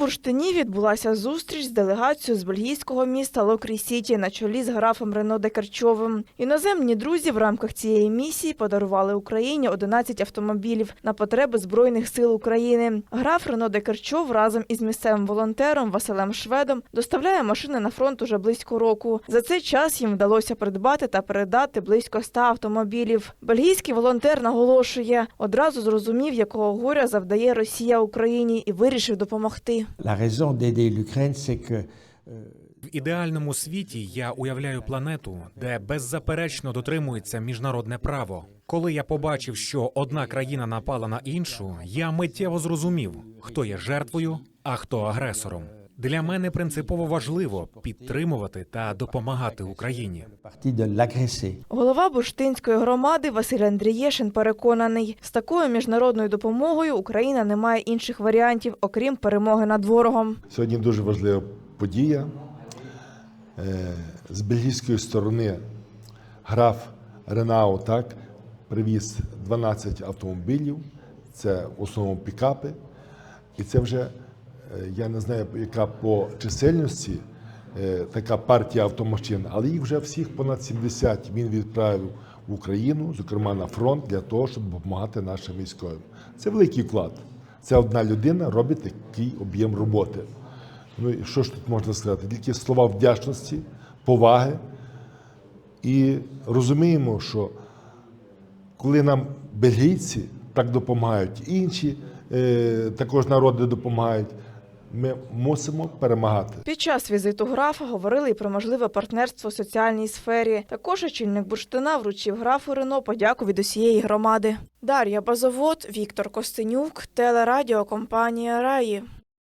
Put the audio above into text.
бурштині відбулася зустріч з делегацією з бельгійського міста Локрі Сіті на чолі з графом Рено Декарчовим. Іноземні друзі в рамках цієї місії подарували Україні 11 автомобілів на потреби збройних сил України. Граф Рено Декарчов разом із місцевим волонтером Василем Шведом доставляє машини на фронт уже близько року. За цей час їм вдалося придбати та передати близько 100 автомобілів. Бельгійський волонтер наголошує, одразу зрозумів, якого горя завдає Росія Україні, і вирішив допомогти. В ідеальному світі я уявляю планету, де беззаперечно дотримується міжнародне право. Коли я побачив, що одна країна напала на іншу, я миттєво зрозумів, хто є жертвою, а хто агресором. Для мене принципово важливо підтримувати та допомагати Україні. Голова бурштинської громади Василь Андрієшин переконаний, з такою міжнародною допомогою Україна не має інших варіантів, окрім перемоги над ворогом. Сьогодні дуже важлива подія. Е, З бельгійської сторони граф Ренау так, привіз 12 автомобілів, це в основному пікапи. І це вже, я не знаю, яка по чисельності е, така партія автомашин, але їх вже всіх понад 70 він відправив в Україну, зокрема на фронт, для того, щоб допомагати нашим військовим. Це великий вклад. Це одна людина робить такий об'єм роботи. Ну і що ж тут можна сказати? Тільки слова вдячності, поваги. І розуміємо, що коли нам бельгійці так допомагають, інші е, також народи допомагають, ми мусимо перемагати. Під час візиту графа говорили і про можливе партнерство в соціальній сфері. Також очільник бурштина вручив графу Рено подяку від усієї громади. Дар'я Базовод, Віктор Костенюк, телерадіокомпанія Раї.